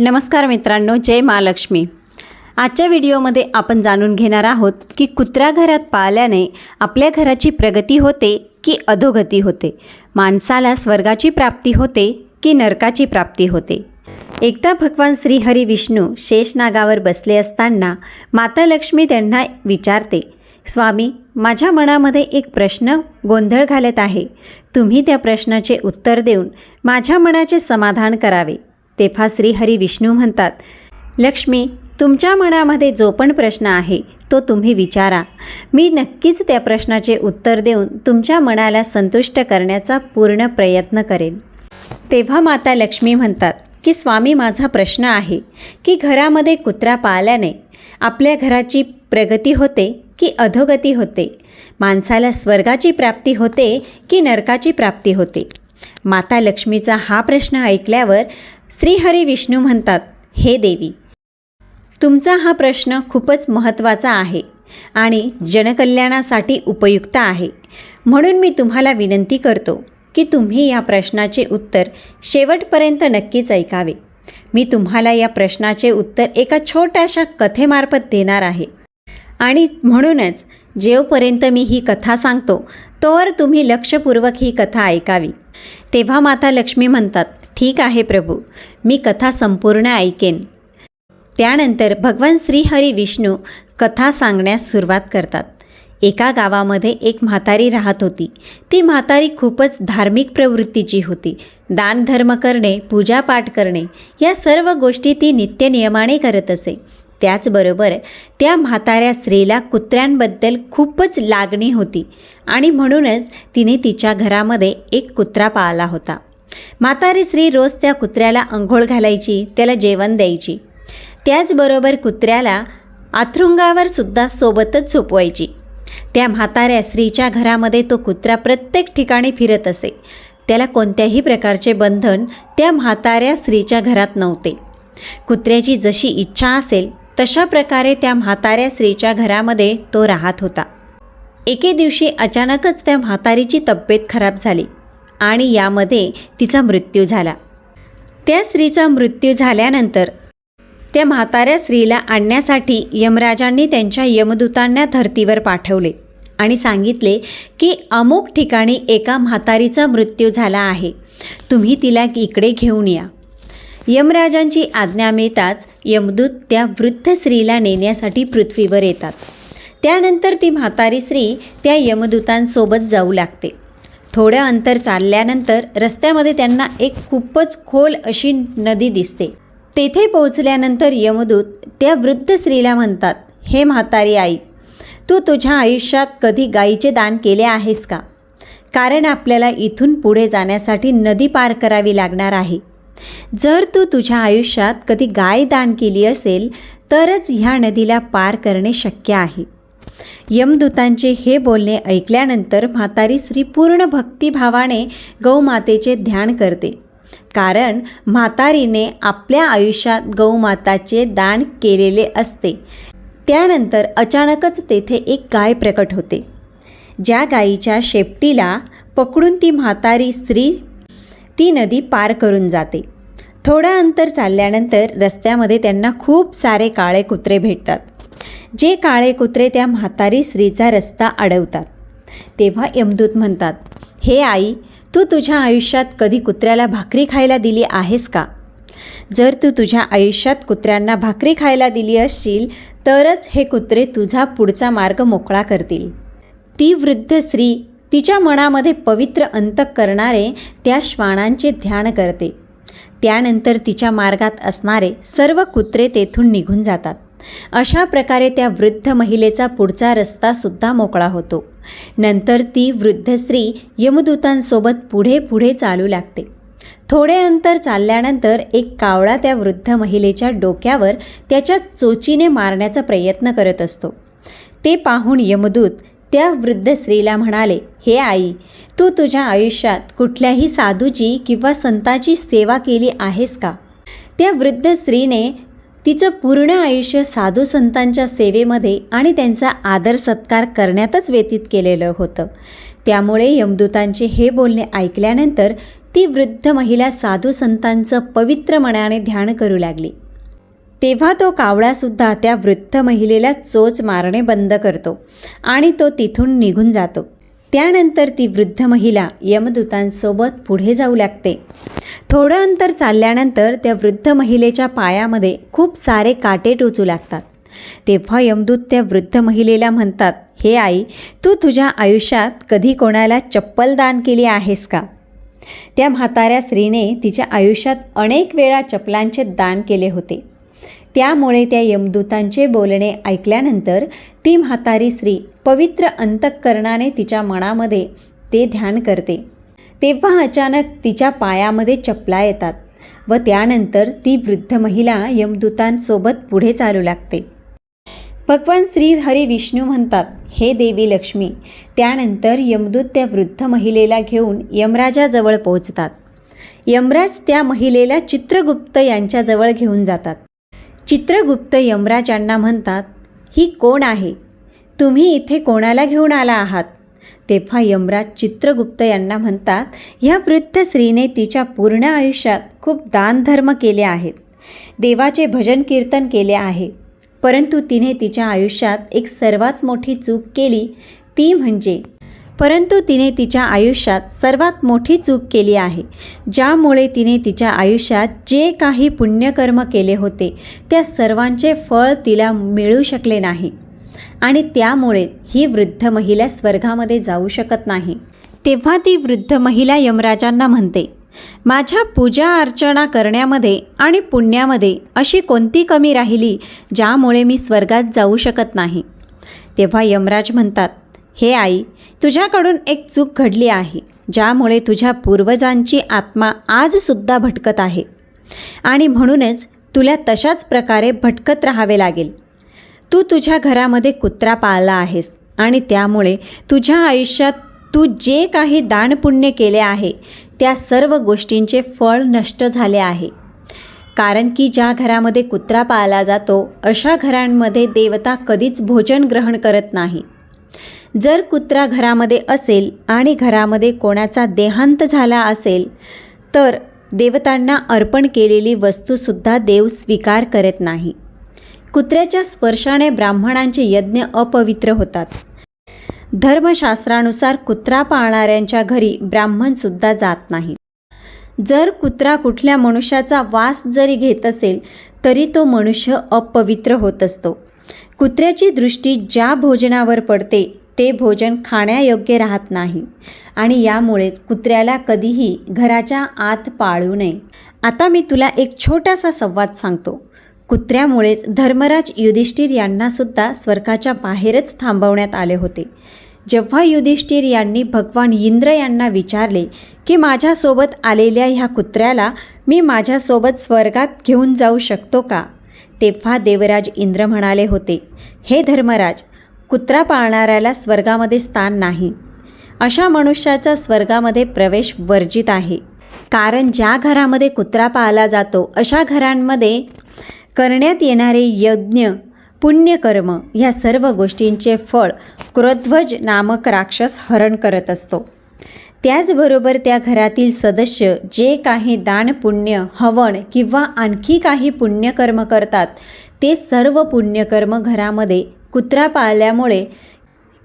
नमस्कार मित्रांनो जय महालक्ष्मी. आजच्या व्हिडिओमध्ये आपण जाणून घेणार आहोत की कुत्रा घरात पाळल्याने आपल्या घराची प्रगती होते की अधोगती होते? माणसाला स्वर्गाची प्राप्ती होते की नरकाची प्राप्ती होते? एकदा भगवान श्रीहरी विष्णू शेषनागावर बसले असताना माता लक्ष्मी त्यांना विचारते स्वामी माझ्या मनामध्ये एक प्रश्न गोंधळ घालत आहे. तुम्ही त्या प्रश्नाचे उत्तर देऊन माझ्या मनाचे समाधान करावे. तेव्हा श्रीहरी विष्णू म्हणतात लक्ष्मी तुमच्या मनामध्ये जो पण प्रश्न आहे तो तुम्ही विचारा. मी नक्कीच त्या प्रश्नाचे उत्तर देऊन तुमच्या मनाला संतुष्ट करण्याचा पूर्ण प्रयत्न करेन. तेव्हा माता लक्ष्मी म्हणतात की स्वामी माझा प्रश्न आहे की घरामध्ये कुत्रा पाळल्याने आपल्या घराची प्रगती होते की अधोगती होते? माणसाला स्वर्गाची प्राप्ती होते की नरकाची प्राप्ती होते? माता लक्ष्मीचा हा प्रश्न ऐकल्यावर श्रीहरी विष्णू म्हणतात हे देवी तुमचा हा प्रश्न खूपच महत्त्वाचा आहे आणि जनकल्याणासाठी उपयुक्त आहे. म्हणून मी तुम्हाला विनंती करतो की तुम्ही या प्रश्नाचे उत्तर शेवटपर्यंत नक्कीच ऐकावे. मी तुम्हाला या प्रश्नाचे उत्तर एका छोट्याशा कथेमार्फत देणार आहे. आणि म्हणूनच जेवपर्यंत मी ही कथा सांगतो तोवर तुम्ही लक्षपूर्वक ही कथा ऐकावी. तेव्हा माता लक्ष्मी म्हणतात ठीक आहे प्रभू. मी कथा संपूर्ण ऐकेन. त्यानंतर भगवान श्रीहरी विष्णू कथा सांगण्यास सुरुवात करतात. एका गावामध्ये एक म्हातारी राहत होती. ती म्हातारी खूपच धार्मिक प्रवृत्तीची होती. दानधर्म करणे पूजापाठ करणे या सर्व गोष्टी ती नित्यनियमाने करत असे. त्याचबरोबर त्या म्हाताऱ्या स्त्रीला कुत्र्यांबद्दल खूपच लागणी होती आणि म्हणूनच तिने तिच्या घरामध्ये एक कुत्रा पाळला होता. म्हातारी स्त्री रोज त्या कुत्र्याला अंघोळ घालायची त्याला जेवण द्यायची. त्याचबरोबर कुत्र्याला आथरुंगावर सुद्धा सोबतच झोपवायची. त्या म्हाताऱ्या स्त्रीच्या घरामध्ये तो कुत्रा प्रत्येक ठिकाणी फिरत असे. त्याला कोणत्याही प्रकारचे बंधन त्या म्हाताऱ्या स्त्रीच्या घरात नव्हते. कुत्र्याची जशी इच्छा असेल तशा प्रकारे त्या म्हाताऱ्या स्त्रीच्या घरामध्ये तो राहत होता. एके दिवशी अचानकच त्या म्हातारीची तब्येत खराब झाली. आणि यामध्ये तिचा मृत्यू झाला. त्या स्त्रीचा मृत्यू झाल्यानंतर त्या म्हाताऱ्या स्त्रीला आणण्यासाठी यमराजांनी त्यांच्या यमदूतांना धर्तीवर पाठवले आणि सांगितले की अमुक ठिकाणी एका म्हातारीचा मृत्यू झाला आहे. तुम्ही तिला इकडे घेऊन या. यमराजांची आज्ञा मिळताच यमदूत त्या वृद्ध स्त्रीला नेण्यासाठी पृथ्वीवर येतात. त्यानंतर ती म्हातारी स्त्री त्या यमदूतांसोबत जाऊ लागते. थोड्या अंतर चालल्यानंतर रस्त्यामध्ये त्यांना एक खूपच खोल अशी नदी दिसते. तेथे पोहोचल्यानंतर यमदूत त्या वृद्ध स्त्रीला म्हणतात हे म्हातारी आई तू तुझ्या आयुष्यात कधी गाईचे दान केले आहेस का? कारण आपल्याला इथून पुढे जाण्यासाठी नदी पार करावी लागणार आहे. जर तू तुझ्या आयुष्यात कधी गाय दान केली असेल तरच ह्या नदीला पार करणे शक्य आहे. यमदूतांचे हे बोलणे ऐकल्यानंतर म्हातारी स्त्री पूर्ण भक्तिभावाने गौमातेचे ध्यान करते. कारण म्हातारीने आपल्या आयुष्यात गौमाताचे दान केलेले असते. त्यानंतर अचानकच तेथे एक गाय प्रकट होते. ज्या गायीच्या शेपटीला पकडून ती म्हातारी स्त्री ती नदी पार करून जाते. थोडं अंतर चालल्यानंतर रस्त्यामध्ये त्यांना खूप सारे काळे कुत्रे भेटतात. जे काळे कुत्रे त्या म्हातारी स्त्रीचा रस्ता अडवतात. तेव्हा यमदूत म्हणतात हे आई तू तुझ्या आयुष्यात कधी कुत्र्याला भाकरी खायला दिली आहेस का? जर तू तुझ्या आयुष्यात कुत्र्यांना भाकरी खायला दिली असशील तरच हे कुत्रे तुझा पुढचा मार्ग मोकळा करतील. ती वृद्ध स्त्री तिच्या मनामध्ये पवित्र अंतक करणारे त्या श्वानांचे ध्यान करते. त्यानंतर तिच्या मार्गात असणारे सर्व कुत्रे तेथून निघून जातात. अशा प्रकारे त्या वृद्ध महिलेचा पुढचा रस्तासुद्धा मोकळा होतो. नंतर ती वृद्ध स्त्री यमदूतांसोबत पुढे पुढे चालू लागते. थोडे अंतर चालल्यानंतर एक कावळा त्या वृद्ध महिलेच्या डोक्यावर त्याच्या चोचीने मारण्याचा प्रयत्न करत असतो. ते पाहून यमदूत त्या वृद्ध स्त्रीला म्हणाले हे आई तू तुझ्या आयुष्यात कुठल्याही साधूची किंवा संताची सेवा केली आहेस का? त्या वृद्ध स्त्रीने तिचं पूर्ण आयुष्य साधू संतांच्या सेवेमध्ये आणि त्यांचा आदर सत्कार करण्यातच व्यतीत केलेलं होतं. त्यामुळे यमदूतांचे हे बोलणे ऐकल्यानंतर ती वृद्ध महिला साधू संतांचं पवित्र मनाने ध्यान करू लागली. तेव्हा तो कावळासुद्धा त्या वृद्ध महिलेला चोच मारणे बंद करतो आणि तो तिथून निघून जातो. त्यानंतर ती वृद्ध महिला यमदूतांसोबत पुढे जाऊ लागते. थोडं अंतर चालल्यानंतर त्या वृद्ध महिलेच्या पायामध्ये खूप सारे काटे टोचू लागतात. तेव्हा यमदूत त्या वृद्ध महिलेला म्हणतात हे आई तू तुझ्या आयुष्यात कधी कोणाला चप्पल दान केली आहेस का? त्या म्हाताऱ्या स्त्रीने तिच्या आयुष्यात अनेक वेळा चपलांचे दान केले होते. त्यामुळे त्या यमदूतांचे बोलणे ऐकल्यानंतर ती म्हातारी स्त्री पवित्र अंतःकरणाने तिच्या मनामध्ये ते ध्यान करते. तेव्हा अचानक तिच्या पायामध्ये चपला येतात व त्यानंतर ती वृद्ध महिला यमदूतांसोबत पुढे चालू लागते. भगवान श्री हरी विष्णू म्हणतात हे देवी लक्ष्मी त्यानंतर यमदूत त्या वृद्ध महिलेला घेऊन यमराजाजवळ पोहोचतात. यमराज त्या महिलेला चित्रगुप्त यांच्याजवळ घेऊन जातात. चित्रगुप्त यमराजांना म्हणतात ही कोण आहे? तुम्ही इथे कोणाला घेऊन आला आहात? तेव्हा यमराज चित्रगुप्त यांना म्हणतात ह्या वृद्ध स्त्रीने तिच्या पूर्ण आयुष्यात खूप दानधर्म केले आहेत. देवाचे भजन कीर्तन केले आहे. परंतु तिने तिच्या आयुष्यात एक सर्वात मोठी चूक केली. ती म्हणजे परंतु तिने तिच्या आयुष्यात सर्वात मोठी चूक केली आहे. ज्यामुळे तिने तिच्या आयुष्यात जे काही पुण्यकर्म केले होते त्या सर्वांचे फळ तिला मिळू शकले नाही. आणि त्यामुळे ही वृद्ध महिला स्वर्गामध्ये जाऊ शकत नाही. तेव्हा ती वृद्ध महिला यमराजांना म्हणते माझ्या पूजा अर्चना करण्यामध्ये आणि पुण्यामध्ये अशी कोणती कमी राहिली ज्यामुळे मी स्वर्गात जाऊ शकत नाही? तेव्हा यमराज म्हणतात हे आई तुझ्याकडून एक चूक घडली आहे ज्यामुळे तुझ्या पूर्वजांची आत्मा आजसुद्धा भटकत आहे. आणि म्हणूनच तुला तशाच प्रकारे भटकत राहावे लागेल. तू तुझ्या घरामध्ये कुत्रा पाळला आहेस आणि त्यामुळे तुझ्या आयुष्यात तू जे काही दानपुण्य केले आहे त्या सर्व गोष्टींचे फळ नष्ट झाले आहे. कारण की ज्या घरामध्ये कुत्रा पाळला जातो अशा घरांमध्ये देवता कधीच भोजन ग्रहण करत नाही. जर कुत्रा घरामध्ये असेल आणि घरामध्ये कोणाचा देहांत झाला असेल तर देवतांना अर्पण केलेली वस्तूसुद्धा देव स्वीकार करत नाही. कुत्र्याच्या स्पर्शाने ब्राह्मणांचे यज्ञ अपवित्र होतात. धर्मशास्त्रानुसार कुत्रा पाळणाऱ्यांच्या घरी ब्राह्मणसुद्धा जात नाहीत जर कुत्रा कुठल्या मनुष्याचा वास जरी घेत असेल तरी तो मनुष्य अपवित्र होत असतो. कुत्र्याची दृष्टी ज्या भोजनावर पडते ते भोजन खाण्यायोग्य राहत नाही आणि यामुळेच कुत्र्याला कधीही घराच्या आत पाळू नये. आता मी तुला एक छोटासा संवाद सांगतो. कुत्र्यामुळेच धर्मराज युधिष्ठिर यांनासुद्धा स्वर्गाच्या बाहेरच थांबवण्यात आले होते. जेव्हा युधिष्ठिर यांनी भगवान इंद्र यांना विचारले की माझ्यासोबत आलेल्या ह्या कुत्र्याला मी माझ्यासोबत स्वर्गात घेऊन जाऊ शकतो का? तेव्हा देवराज इंद्र म्हणाले होते हे धर्मराज कुत्रा पाळणाऱ्याला स्वर्गामध्ये स्थान नाही. अशा मनुष्याचा स्वर्गामध्ये प्रवेश वर्जित आहे. कारण ज्या घरामध्ये कुत्रा पाळला जातो अशा घरांमध्ये करण्यात येणारे यज्ञ पुण्यकर्म ह्या सर्व गोष्टींचे फळ क्रोध्वज नामक राक्षस हरण करत असतो. त्याचबरोबर त्या घरातील सदस्य जे काही दान पुण्य हवन किंवा आणखी काही पुण्यकर्म करतात ते सर्व पुण्यकर्म घरामध्ये कुत्रा पाळल्यामुळे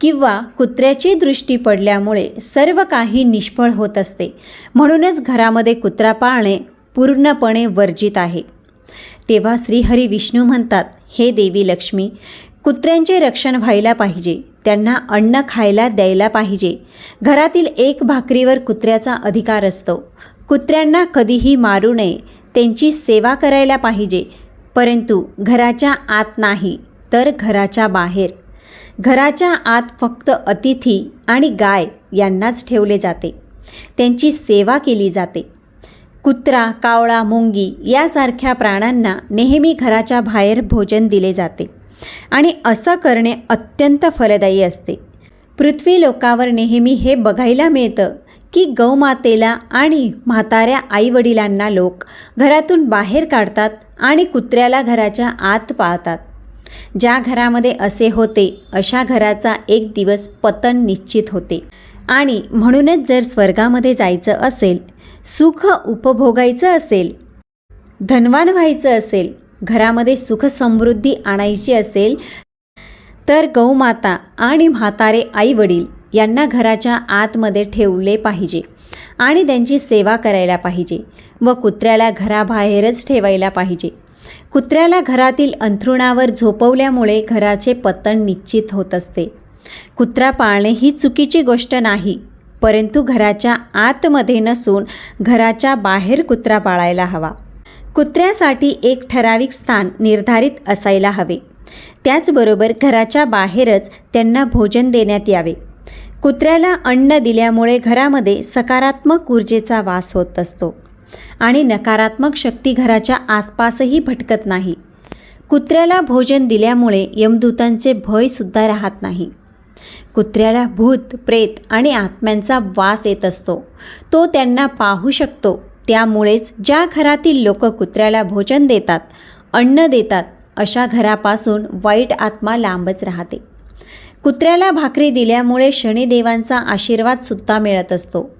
किंवा कुत्र्याची दृष्टी पडल्यामुळे सर्व काही निष्फळ होत असते. म्हणूनच घरामध्ये कुत्रा पाळणे पूर्णपणे वर्जित आहे. तेव्हा श्रीहरी विष्णू म्हणतात हे देवी लक्ष्मी कुत्र्यांचे रक्षण व्हायला पाहिजे त्यांना अन्न खायला द्यायला पाहिजे. घरातील एक भाकरीवर कुत्र्याचा अधिकार असतो. कुत्र्यांना कधीही मारू नये त्यांची सेवा करायला पाहिजे. परंतु घराच्या आत नाही तर घराच्या बाहेर. घराच्या आत फक्त अतिथी आणि गाय यांनाच ठेवले जाते. त्यांची सेवा केली जाते. कुत्रा कावळा मुंगी यासारख्या प्राण्यांना नेहमी घराच्या बाहेर भोजन दिले जाते आणि असं करणे अत्यंत फलदायी असते. पृथ्वी लोकावर नेहमी हे बघायला मिळतं की गौमातेला आणि म्हाताऱ्या आईवडिलांना लोक घरातून बाहेर काढतात आणि कुत्र्याला घराच्या आत पाळतात. ज्या घरामध्ये असे होते अशा घराचा एक दिवस पतन निश्चित होते. आणि म्हणूनच जर स्वर्गामध्ये जायचं असेल सुख उपभोगायचं असेल धनवान व्हायचं असेल घरामध्ये सुख समृद्धी आणायची असेल तर गौमाता आणि म्हातारे आईवडील यांना घराच्या आतमध्ये ठेवले पाहिजे आणि त्यांची सेवा करायला पाहिजे व कुत्र्याला घराबाहेरच ठेवायला पाहिजे. कुत्र्याला घरातील अंथरुणावर झोपवल्यामुळे घराचे पतन निश्चित होत असते. कुत्रा पाळणे ही चुकीची गोष्ट नाही. परंतु घराच्या आतमध्ये नसून घराच्या बाहेर कुत्रा पाळायला हवा. कुत्र्यासाठी एक ठराविक स्थान निर्धारित असायला हवे. त्याचबरोबर घराच्या बाहेरच त्यांना भोजन देण्यात यावे. कुत्र्याला अन्न दिल्यामुळे घरामध्ये सकारात्मक ऊर्जेचा वास होत असतो आणि नकारात्मक शक्ती घराच्या आसपासही भटकत नाही. कुत्र्याला भोजन दिल्यामुळे यमदूतांचे भयसुद्धा राहत नाही. कुत्र्याला भूत प्रेत आणि आत्म्यांचा वास येत असतो. तो त्यांना पाहू शकतो. त्यामुळेच ज्या घरातील लोक कुत्र्याला भोजन देतात अन्न देतात अशा घरापासून वाईट आत्मा लांबच राहते. कुत्र्याला भाकरी दिल्यामुळे शनिदेवांचा आशीर्वादसुद्धा मिळत असतो.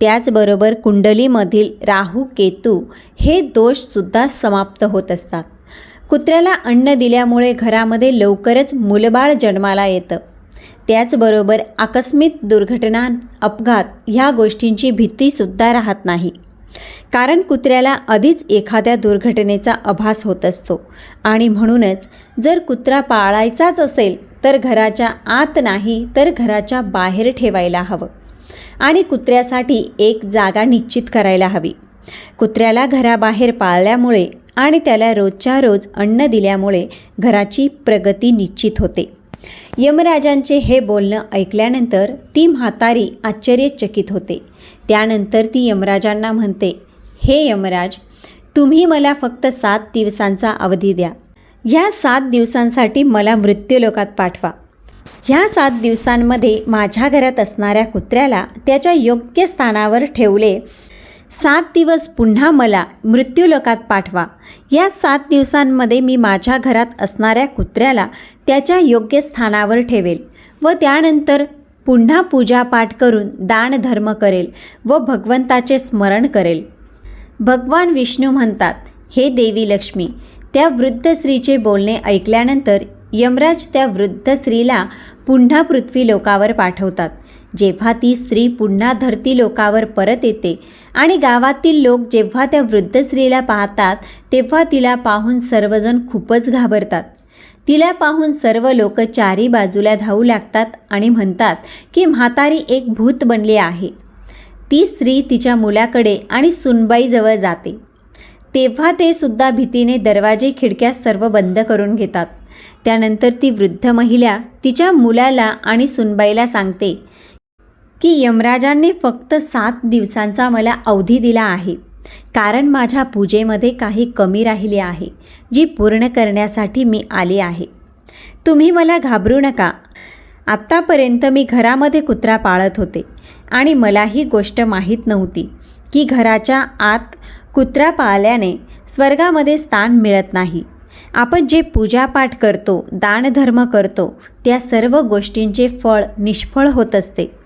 त्याचबरोबर कुंडलीमधील राहू केतू हे दोषसुद्धा समाप्त होत असतात. कुत्र्याला अन्न दिल्यामुळे घरामध्ये लवकरच मुलबाळ जन्माला येतं. त्याचबरोबर आकस्मिक दुर्घटना अपघात ह्या गोष्टींची भीतीसुद्धा राहत नाही. कारण कुत्र्याला आधीच एखाद्या दुर्घटनेचा आभास होत असतो. आणि म्हणूनच जर कुत्रा पाळायचाच असेल तर घराच्या आत नाही तर घराच्या बाहेर ठेवायला हवं. आणि कुत्र्यासाठी एक जागा निश्चित करायला हवी. कुत्र्याला घराबाहेर पाळल्यामुळे आणि त्याला रोजच्या रोज अन्न दिल्यामुळे घराची प्रगती निश्चित होते. यमराजांचे हे बोलणं ऐकल्यानंतर ती म्हातारी आश्चर्यचकित होते. त्यानंतर ती यमराजांना म्हणते हे यमराज तुम्ही मला फक्त सात दिवसांचा अवधी द्या. ह्या सात दिवसांसाठी मला मृत्यूलोकात पाठवा. ह्या सात दिवसांमध्ये माझ्या घरात असणाऱ्या कुत्र्याला त्याच्या योग्य स्थानावर ठेवले सात दिवस पुन्हा मला मृत्यूलोकात पाठवा. या सात दिवसांमध्ये मी माझ्या घरात असणाऱ्या कुत्र्याला त्याच्या योग्य स्थानावर ठेवेल व त्यानंतर पुन्हा पूजापाठ करून दानधर्म करेल व भगवंताचे स्मरण करेल. भगवान विष्णू म्हणतात हे देवी लक्ष्मी त्या वृद्ध स्त्रीचे बोलणे ऐकल्यानंतर यमराज त्या वृद्ध स्त्रीला पुन्हा पृथ्वी लोकावर पाठवतात. जेव्हा ती स्त्री पुन्हा धरती लोकावर परत येते आणि गावातील लोक जेव्हा त्या वृद्ध स्त्रीला पाहतात तेव्हा तिला पाहून सर्वजण खूपच घाबरतात. तिला पाहून सर्व लोक चारी बाजूला धावू लागतात आणि म्हणतात की म्हातारी एक भूत बनली आहे. ती स्त्री तिच्या मुलाकडे आणि सुनबाईजवळ जाते. तेव्हा ते सुद्धा भीतीने दरवाजे खिडक्या सर्व बंद करून घेतात. त्यानंतर ती वृद्ध महिला तिच्या मुलाला आणि सुनबाईला सांगते की यमराजांनी फक्त सात दिवसांचा मला अवधी दिला आहे. कारण माझ्या पूजेमध्ये काही कमी राहिली आहे जी पूर्ण करण्यासाठी मी आली आहे. तुम्ही मला घाबरू नका. आत्तापर्यंत मी घरामध्ये कुत्रा पाळत होते आणि मला ही गोष्ट माहीत नव्हती की घराच्या आत कुत्रा पाळल्याने स्वर्गामध्ये स्थान मिळत नाही. आपण जे पूजापाठ करतो दानधर्म करतो त्या सर्व गोष्टींचे फळ निष्फळ होत असते.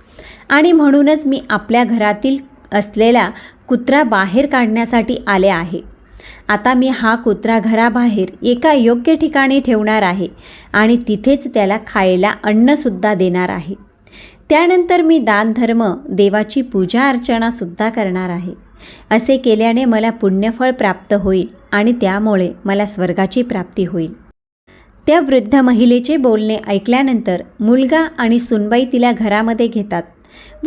आणि म्हणूनच मी आपल्या घरातील असलेला कुत्रा बाहेर काढण्यासाठी आले आहे. आता मी हा कुत्रा घराबाहेर एका योग्य ठिकाणी ठेवणार आहे आणि तिथेच त्याला खायला अन्नसुद्धा देणार आहे. त्यानंतर मी दानधर्म देवाची पूजा अर्चनासुद्धा करणार आहे. असे केल्याने मला पुण्यफळ प्राप्त होईल आणि त्यामुळे मला स्वर्गाची प्राप्ती होईल. त्या वृद्ध महिलेचे बोलणे ऐकल्यानंतर मुलगा आणि सुनबाई तिला घरामध्ये घेतात.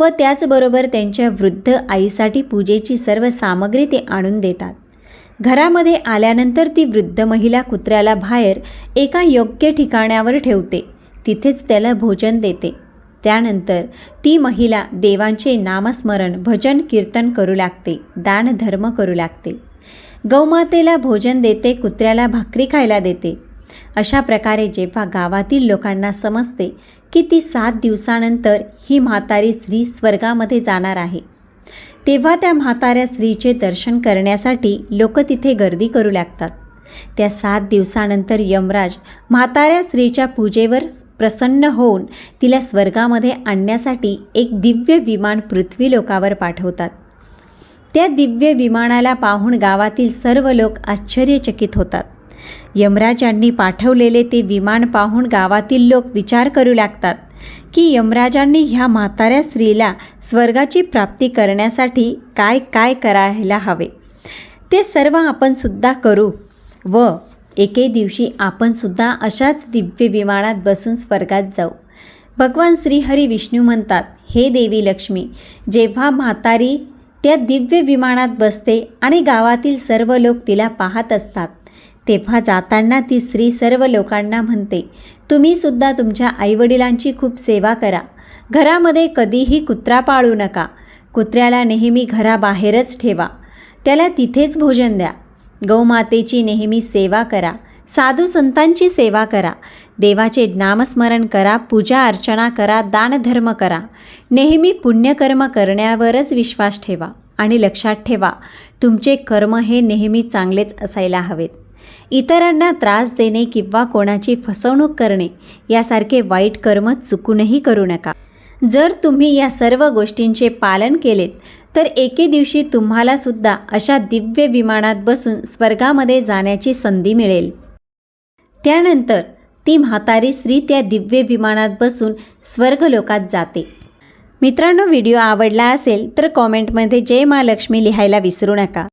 व त्याचबरोबर त्यांच्या वृद्ध आईसाठी पूजेची सर्व सामग्री ते आणून देतात. घरामध्ये आल्यानंतर ती वृद्ध महिला कुत्र्याला बाहेर एका योग्य ठिकाणावर ठेवते. तिथेच त्याला भोजन देते. त्यानंतर ती महिला देवांचे नामस्मरण भजन कीर्तन करू लागते दानधर्म करू लागते. गौमातेला भोजन देते कुत्र्याला भाकरी खायला देते. अशा प्रकारे जेव्हा गावातील लोकांना समजते की ती सात दिवसानंतर ही म्हातारी स्त्री स्वर्गामध्ये जाणार आहे तेव्हा त्या म्हाताऱ्या स्त्रीचे दर्शन करण्यासाठी लोक तिथे गर्दी करू लागतात. त्या सात दिवसानंतर यमराज म्हाताऱ्या स्त्रीच्या पूजेवर प्रसन्न होऊन तिला स्वर्गामध्ये आणण्यासाठी एक दिव्य विमान पृथ्वी लोकावर पाठवतात. त्या दिव्य विमानाला पाहून गावातील सर्व लोक आश्चर्यचकित होतात. यमराजांनी पाठवलेले ते विमान पाहून गावातील लोक विचार करू लागतात की यमराजांनी ह्या म्हाताऱ्या स्त्रीला स्वर्गाची प्राप्ती करण्यासाठी काय काय करायला हवे. ते सर्व आपण सुद्धा करू व एके दिवशी आपण सुद्धा अशाच दिव्य विमानात बसून स्वर्गात जाऊ. भगवान श्रीहरी विष्णू म्हणतात हे देवी लक्ष्मी जेव्हा म्हातारी त्या दिव्य विमानात बसते आणि गावातील सर्व लोक तिला पाहत असतात तेव्हा जाताना ती स्त्री सर्व लोकांना म्हणते तुम्ही सुद्धा तुमच्या आईवडिलांची खूप सेवा करा. घरामध्ये कधीही कुत्रा पाळू नका. कुत्र्याला नेहमी घराबाहेरच ठेवा. त्याला तिथेच भोजन द्या. गौमातेची नेहमी सेवा करा. साधू संतांची सेवा करा. देवाचे नामस्मरण करा. पूजा अर्चना करा. दानधर्म करा. नेहमी पुण्यकर्म करण्यावरच विश्वास ठेवा आणि लक्षात ठेवा तुमचे कर्म हे नेहमी चांगलेच असायला हवेत. इतरांना त्रास देणे किंवा कोणाची फसवणूक करणे यासारखे वाईट कर्म चुकूनही करू नका. जर तुम्ही या सर्व गोष्टींचे पालन केलेत तर एके दिवशी तुम्हालासुद्धा अशा दिव्य विमानात बसून स्वर्गामध्ये जाण्याची संधी मिळेल. त्यानंतर ती म्हातारी स्त्री त्या दिव्य विमानात बसून स्वर्गलोकात जाते. मित्रांनो व्हिडिओ आवडला असेल तर कॉमेंटमध्ये जय महालक्ष्मी लिहायला विसरू नका.